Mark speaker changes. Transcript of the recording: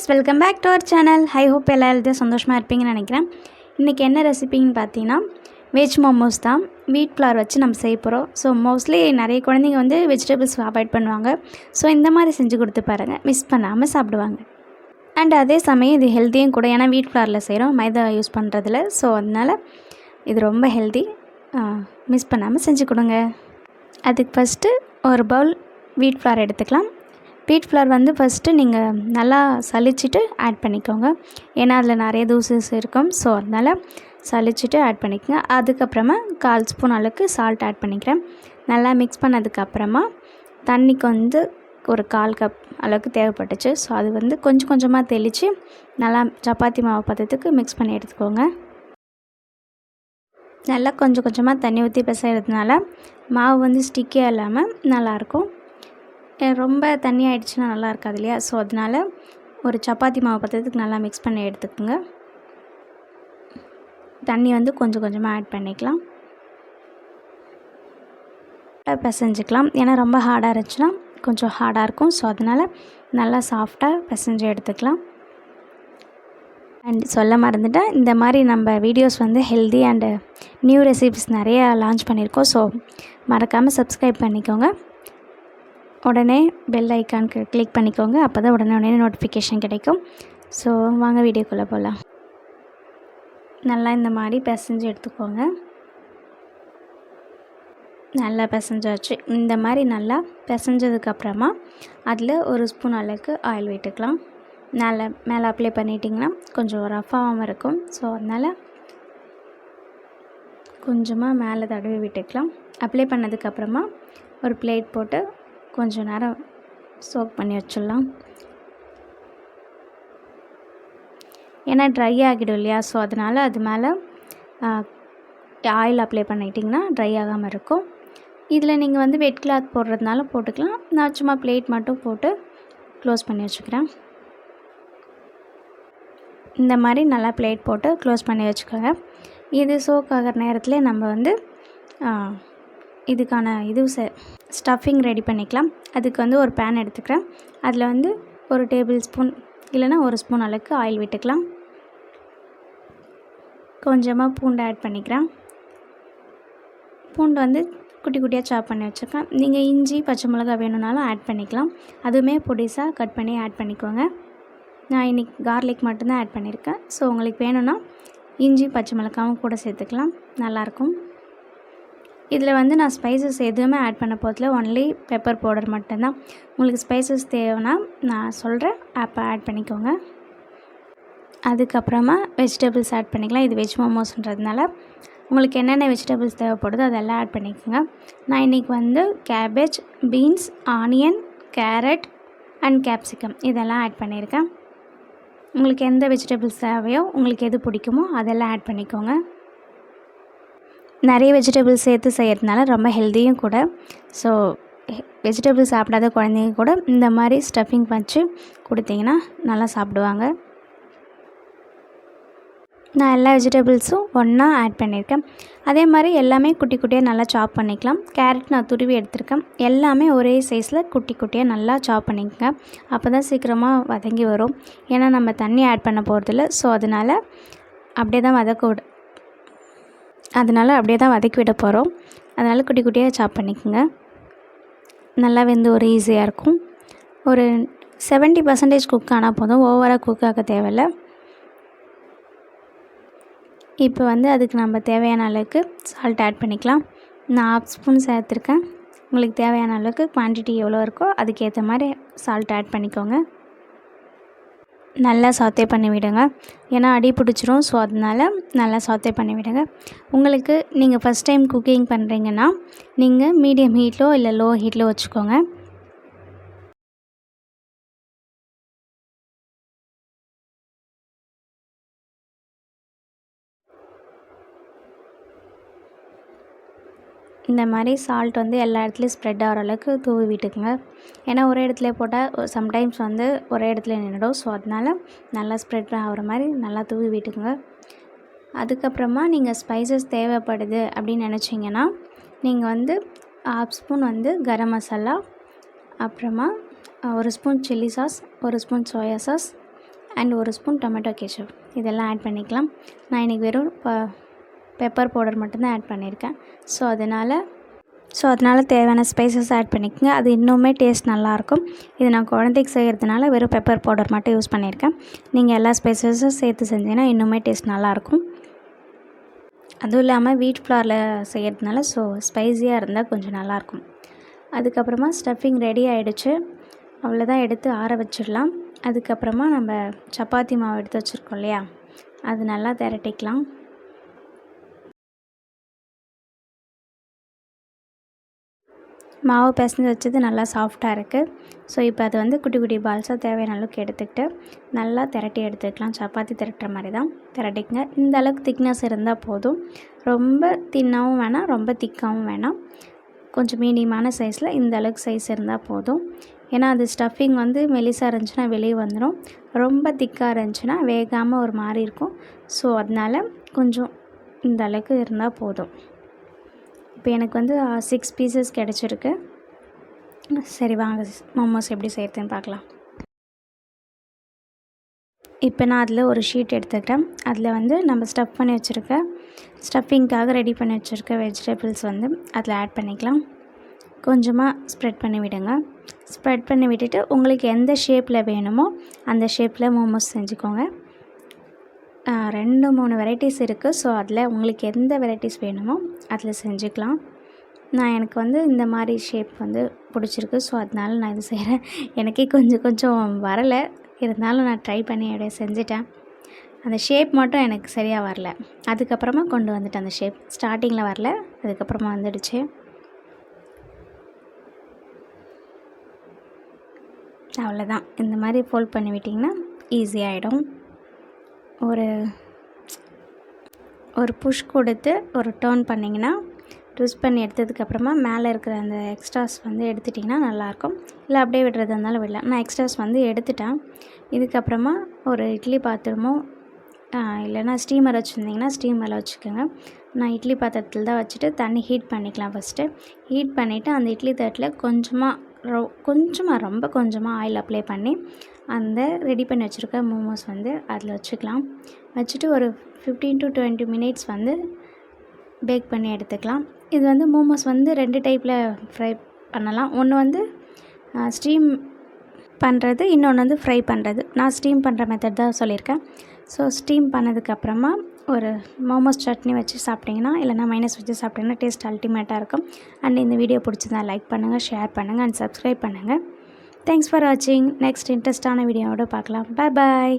Speaker 1: Guys welcome back to our channel I hope எல்லா எழுதியும் சந்தோஷமாக இருப்பீங்கன்னு நினைக்கிறேன். இன்றைக்கி என்ன ரெசிபின்னு பார்த்தீங்கன்னா வெஜ் மோமோஸ் தான். வீட் ஃப்ளார் வச்சு நம்ம செய்ய போகிறோம் ஸோ மோஸ்ட்லி நிறைய குழந்தைங்க வந்து வெஜிடபிள்ஸ் அவாய்ட் பண்ணுவாங்க. ஸோ இந்த மாதிரி செஞ்சு கொடுத்து பாருங்கள் மிஸ் பண்ணாமல் சாப்பிடுவாங்க. அண்ட் அதே சமயம் இது ஹெல்த்தியும் கூட. ஏன்னா வீட் ஃப்ளாரில் செய்கிறோம் மைதா யூஸ் பண்ணுறதுல ஸோ அதனால் இது ரொம்ப ஹெல்தி மிஸ் பண்ணாமல் செஞ்சு கொடுங்க. அதுக்கு ஃபஸ்ட்டு ஒரு பவுல் வீட் ஃப்ளார் எடுத்துக்கலாம். வீட் ஃப்ளார் வந்து ஃபஸ்ட்டு நீங்கள் நல்லா சலிச்சிட்டு ஆட் பண்ணிக்கோங்க. ஏன்னா அதில் நிறைய தூசஸ் இருக்கும். ஸோ அதனால் சலிச்சிட்டு ஆட் பண்ணிக்கோங்க. அதுக்கப்புறமா கால் ஸ்பூன் அளவுக்கு சால்ட் ஆட் பண்ணிக்கிறேன். நல்லா மிக்ஸ் பண்ணதுக்கப்புறமா தண்ணிக்கு வந்து ஒரு கால் கப் அளவுக்கு தேவைப்பட்டுச்சு. ஸோ அது வந்து கொஞ்சம் கொஞ்சமாக தெளித்து நல்லா சப்பாத்தி மாவு பதத்துக்கு மிக்ஸ் பண்ணி எடுத்துக்கோங்க. நல்லா கொஞ்சம் கொஞ்சமாக தண்ணி ஊற்றி பிசைகிறதுனால மாவு வந்து ஸ்டிக்கியாக இல்லாமல் நல்லாயிருக்கும் ரொம்ப தண்ணி ஆகிடுச்சுன்னா நல்லா இருக்காது இல்லையா? ஸோ அதனால் ஒரு சப்பாத்தி மாவு பத்திரத்துக்கு நல்லா மிக்ஸ் பண்ணி எடுத்துக்கோங்க. தண்ணி வந்து கொஞ்சம் கொஞ்சமாக ஆட் பண்ணிக்கலாம். பிசைஞ்சிக்கலாம். ஏன்னா ரொம்ப ஹார்டாக இருந்துச்சுன்னா கொஞ்சம் ஹார்டாக இருக்கும். ஸோ அதனால் நல்லா சாஃப்டாக பிசைஞ்சு எடுத்துக்கலாம். அண்ட் சொல்ல மறந்துட்டேன். இந்த மாதிரி நம்ம வீடியோஸ் வந்து ஹெல்தி அண்டு நியூ ரெசிபிஸ் நிறையா லான்ச் பண்ணியிருக்கோம். ஸோ மறக்காமல் சப்ஸ்கிரைப் பண்ணிக்கோங்க. உடனே பெல் ஐக்கானுக்கு கிளிக் பண்ணிக்கோங்க. அப்போ தான் உடனே உடனே நோட்டிஃபிகேஷன் கிடைக்கும். ஸோ வாங்க வீடியோக்குள்ளே போகலாம் நல்லா இந்த மாதிரி பிசைஞ்சு எடுத்துக்கோங்க. நல்லா பிசைஞ்சாச்சு. இந்த மாதிரி நல்லா பிசைஞ்சதுக்கப்புறமா அதில் ஒரு ஸ்பூன் அளவுக்கு ஆயில் விட்டுக்கலாம். மேலே மேலே அப்ளை பண்ணிட்டிங்கன்னா கொஞ்சம் ரஃபாகவும் இருக்கும். ஸோ அதனால் கொஞ்சமாக மேலே தடவி விட்டுக்கலாம். அப்ளை பண்ணதுக்கப்புறமா ஒரு பிளேட் போட்டு கொஞ்சம் நேரம் சோக் பண்ணி வச்சிடலாம். ஏன்னா ட்ரை ஆகிடும் இல்லையா? ஸோ அதனால் அது மேலே ஆயில் அப்ளை பண்ணிட்டிங்கன்னா ட்ரை ஆகாமல் இருக்கும். இதில் நீங்கள் வந்து வெட் கிளாத் போடுறதுனால போட்டுக்கலாம். நான் சும்மா பிளேட் மட்டும் போட்டு க்ளோஸ் பண்ணி வச்சுக்கிறேன். இந்த மாதிரி நல்லா பிளேட் போட்டு க்ளோஸ் பண்ணி வச்சுக்கோங்க. இது சோக் ஆகிற நேரத்தில் நம்ம வந்து இதுக்கான இது ஸ்டஃபிங் ரெடி பண்ணிக்கலாம். அதுக்கு வந்து ஒரு பேன் எடுத்துக்கிறேன். அதில் வந்து ஒரு டேபிள் ஸ்பூன் இல்லைனா ஒரு ஸ்பூன் அளவுக்கு ஆயில் விட்டுக்கலாம். கொஞ்சமாக பூண்டு ஆட் பண்ணிக்கிறேன். பூண்டு வந்து குட்டி குட்டியாக சாப் பண்ணி வச்சுருக்கேன். நீங்கள் இஞ்சி பச்சை மிளகா வேணும்னாலும் ஆட் பண்ணிக்கலாம். அதுவுமே பொடிசாக கட் பண்ணி ஆட் பண்ணிக்கோங்க. நான் இன்றைக்கி கார்லிக் மட்டும்தான் ஆட் பண்ணியிருக்கேன் ஸோ உங்களுக்கு வேணும்னா இஞ்சி பச்சை மிளகாவும் கூட சேர்த்துக்கலாம். நல்லாயிருக்கும் இதில் வந்து நான் ஸ்பைசஸ் எதுவுமே ஆட் பண்ண போதில் ஒன்லி பெப்பர் பவுடர் மட்டும்தான். உங்களுக்கு ஸ்பைசஸ் தேவைன்னா நான் சொல்கிறேன் அப்போ ஆட் பண்ணிக்கோங்க. அதுக்கப்புறமா வெஜிடபிள்ஸ் ஆட் பண்ணிக்கலாம். இது வெஜ் மோமோஸ்ன்றதுனால உங்களுக்கு என்னென்ன வெஜிடபிள்ஸ் தேவைப்படுதோ அதெல்லாம் ஆட் பண்ணிக்கோங்க. நான் இன்றைக்கி வந்து cabbage beans onion carrot and capsicum இதெல்லாம் ஆட் பண்ணியிருக்கேன். உங்களுக்கு எந்த வெஜிடபிள்ஸ் தேவையோ உங்களுக்கு எது பிடிக்குமோ அதெல்லாம் ஆட் பண்ணிக்கோங்க. நிறைய வெஜிடபிள்ஸ் சேர்த்து செய்கிறதுனால ரொம்ப ஹெல்த்தியும் கூட. ஸோ வெஜிடபிள்ஸ் சாப்பிடாத குழந்தைங்க கூட இந்த மாதிரி ஸ்டஃபிங் வச்சு கொடுத்தீங்கன்னா நல்லா சாப்பிடுவாங்க. நான் எல்லா வெஜிடபிள்ஸும் ஒன்றா ஆட் பண்ணியிருக்கேன். அதே மாதிரி எல்லாமே குட்டி குட்டியாக நல்லா சாப் பண்ணிக்கலாம். கேரட் நான் துருவி எடுத்திருக்கேன். எல்லாமே ஒரே சைஸில் குட்டி குட்டியாக நல்லா சாப் பண்ணிக்கோங்க. அப்போ தான் சீக்கிரமாக வதங்கி வரும். ஏன்னா நம்ம தண்ணி ஆட் பண்ண போகிறதில்ல ஸோ அதனால் அப்படியே தான் வதக்க அதனால் அப்படியே தான் வதக்கி விட போகிறோம் அதனால் குட்டி குட்டியாக சாப் பண்ணிக்கோங்க. நல்லா வெந்து ஒரு ஈஸியாக இருக்கும். ஒரு செவன்ட்டி பர்சன்டேஜ் குக் ஆனால் போதும். ஓவராக குக் ஆக தேவையில்ல. இப்போ வந்து அதுக்கு நம்ம தேவையான அளவுக்கு சால்ட் ஆட் பண்ணிக்கலாம். நான் ஆஃப் ஸ்பூன் சேர்த்துருக்கேன். உங்களுக்கு தேவையான அளவுக்கு குவான்டிட்டி எவ்வளோ இருக்கோ அதுக்கேற்ற மாதிரி சால்ட் ஆட் பண்ணிக்கோங்க. நல்லா சாத்தே பண்ணிவிடுங்க. ஏன்னா அடி பிடிச்சிரும் ஸோ அதனால் நல்லா சாத்தே பண்ணிவிடுங்க. உங்களுக்கு நீங்கள் ஃபஸ்ட் டைம் குக்கிங் பண்ணுறீங்கன்னா நீங்கள் மீடியம் ஹீட்லோ இல்லை லோ ஹீட்லோ வச்சுக்கோங்க. இந்த மாதிரி சால்ட் வந்து எல்லா இடத்துலையும் ஸ்ப்ரெட் ஆகிற அளவுக்கு தூவி விட்டுக்குங்க. ஏன்னா ஒரே இடத்துல போட்டால் சம்டைம்ஸ் வந்து ஒரே இடத்துல நின்றுடும் ஸோ அதனால் நல்லா ஸ்ப்ரெட் ஆகிற மாதிரி நல்லா தூவி விட்டுக்குங்க. அதுக்கப்புறமா நீங்கள் ஸ்பைசஸ் தேவைப்படுது அப்படின்னு நினச்சிங்கன்னா நீங்கள் வந்து ஹாஃப் ஸ்பூன் வந்து கரம் மசாலா அப்புறமா ஒரு ஸ்பூன் சில்லி சாஸ் ஒரு ஸ்பூன் சோயா சாஸ் அண்ட் ஒரு ஸ்பூன் டொமேட்டோ கேச்சப் இதெல்லாம் ஆட் பண்ணிக்கலாம். நான் இன்றைக்கி வெறும் ப பெப்பர் பவுடர் மட்டும்தான் ஆட் பண்ணியிருக்கேன். ஸோ அதனால் ஸோ அதனால் தேவையான ஸ்பைசஸ் ஆட் பண்ணிக்கோங்க. அது இன்னுமே டேஸ்ட் நல்லாயிருக்கும். இது நான் குழந்தைக்கு செய்கிறதுனால வெறும் பெப்பர் பவுடர் மட்டும் யூஸ் பண்ணியிருக்கேன். நீங்கள் எல்லா ஸ்பைசஸும் சேர்த்து செஞ்சீங்கன்னா இன்னுமே டேஸ்ட் நல்லாயிருக்கும். அதுவும் இல்லாமல் வீட் ஃப்ளாரில் செய்கிறதுனால ஸோ ஸ்பைஸியாக இருந்தால் கொஞ்சம் நல்லாயிருக்கும். அதுக்கப்புறமா ஸ்டஃபிங் ரெடி ஆகிடுச்சு அவ்வளோதான் எடுத்து ஆற வச்சிடலாம். அதுக்கப்புறமா நம்ம சப்பாத்தி மாவு எடுத்து வச்சுருக்கோம் இல்லையா? அது நல்லா திரட்டிக்கலாம். மாவு பிசைஞ்சு வச்சது நல்லா சாஃப்டாக இருக்குது ஸோ இப்போ அது வந்து குட்டி குட்டி பால்ஸாக தேவையான அளவுக்கு எடுத்துக்கிட்டு நல்லா திரட்டி எடுத்துக்கலாம். சப்பாத்தி திரட்டுற மாதிரி தான் திரட்டிக்கங்க. இந்த அளவுக்கு திக்னஸ் இருந்தால் போதும். ரொம்ப தின்னாகவும் வேணாம் ரொம்ப திக்காகவும் வேணாம். கொஞ்சம் மீடியமான சைஸில் இந்த அளவுக்கு சைஸ் இருந்தால் போதும். ஏன்னா அது ஸ்டஃபிங் வந்து மெலிசாக இருந்துச்சுன்னா வெளியே வந்துடும் ரொம்ப திக்காக இருந்துச்சுன்னா வேகாமல் ஒரு மாதிரி இருக்கும். ஸோ அதனால் கொஞ்சம் இந்த அளவுக்கு இருந்தால் போதும். இப்போ எனக்கு வந்து சிக்ஸ் பீசஸ் கிடச்சிருக்கு. சரி வாங்க மோமோஸ் எப்படி செய்கிறதுன்னு பார்க்கலாம். இப்போ நான் அதில் ஒரு ஷீட் எடுத்துக்கிறேன் அதில் வந்து நம்ம ஸ்டஃப் பண்ணி வச்சுருக்க ஸ்டஃபிங்க்காக ரெடி பண்ணி வச்சுருக்க வெஜிடபிள்ஸ் வந்து அதில் ஆட் பண்ணிக்கலாம். கொஞ்சமாக ஸ்ப்ரெட் பண்ணி விடுங்க. ஸ்ப்ரெட் பண்ணி விட்டுட்டு உங்களுக்கு எந்த ஷேப்பில் வேணுமோ அந்த ஷேப்பில் மோமோஸ் செஞ்சுக்கோங்க. ரெண்டு மூணு வெரைட்டிஸ் இருக்குது ஸோ அதில் உங்களுக்கு எந்த வெரைட்டிஸ் வேணுமோ அதில் செஞ்சுக்கலாம். நான் எனக்கு வந்து இந்த மாதிரி ஷேப் வந்து பிடிச்சிருக்கு. ஸோ அதனால நான் இது செய்கிறேன் எனக்கே கொஞ்சம் கொஞ்சம் வரலை. இருந்தாலும் நான் ட்ரை பண்ணி அப்படியே செஞ்சுட்டேன். அந்த ஷேப் மட்டும் எனக்கு சரியாக வரல. அதுக்கப்புறமா கொண்டு வந்துட்டேன் அந்த ஷேப் ஸ்டார்டிங்கில் வரல. அதுக்கப்புறமா வந்துடுச்சு. அவ்வளோதான் இந்த மாதிரி ஃபோல்ட் பண்ணி விட்டிங்கன்னா ஈஸியாகிடும் ஒரு ஒரு புஷ் கொடுத்து ஒரு டேர்ன் பண்ணிங்கன்னா ட்விஸ்ட் பண்ணி எடுத்ததுக்கப்புறமா மேலே இருக்கிற அந்த எக்ஸ்ட்ராஸ் வந்து எடுத்துட்டிங்கன்னா நல்லாயிருக்கும். இல்லை அப்படியே விடுறதா இருந்தாலும் விடலாம். நான் எக்ஸ்ட்ராஸ் வந்து எடுத்துட்டேன். இதுக்கப்புறமா ஒரு இட்லி பாத்திரமோ இல்லைனா ஸ்டீமர் வச்சுருந்திங்கன்னா ஸ்டீமரில் வச்சுக்கோங்க. நான் இட்லி பாத்திரத்தில் தான் வச்சுட்டு தண்ணி ஹீட் பண்ணிக்கலாம் ஃபஸ்ட்டு ஹீட் பண்ணிவிட்டு அந்த இட்லி தட்டில் கொஞ்சமாக ரொ கொஞ்சமாக ரொம்ப கொஞ்சமாக ஆயில் அப்ளை பண்ணி அந்த ரெடி பண்ணி வச்சுருக்க மோமோஸ் வந்து அதில் வச்சுக்கலாம். வச்சுட்டு ஒரு ஃபிஃப்டீன் டு டுவெண்ட்டி மினிட்ஸ் வந்து பேக் பண்ணி எடுத்துக்கலாம். இது வந்து மோமோஸ் வந்து ரெண்டு டைப்பில் ஃப்ரை பண்ணலாம். ஒன்று வந்து ஸ்டீம் பண்ணுறது இன்னொன்று வந்து ஃப்ரை பண்ணுறது நான் ஸ்டீம் பண்ணுற மெத்தட் தான் சொல்லியிருக்கேன். ஸோ ஸ்டீம் பண்ணதுக்கப்புறமா ஒரு மோமோஸ் சட்னி வச்சு சாப்பிட்டிங்கன்னா இல்லைனா மைனஸ் வச்சு சாப்பிட்டிங்கன்னா டேஸ்ட் அல்டிமேட்டாக இருக்கும். அண்ட் இந்த வீடியோ பிடிச்சிருந்தா லைக் பண்ணுங்கள் ஷேர் பண்ணுங்கள் அண்ட் சப்ஸ்கிரைப் பண்ணுங்கள் தேங்க்ஸ் ஃபார் வாட்சிங் நெக்ஸ்ட் இன்ட்ரெஸ்டான வீடியோவோட பார்க்கலாம். பாய் பாய்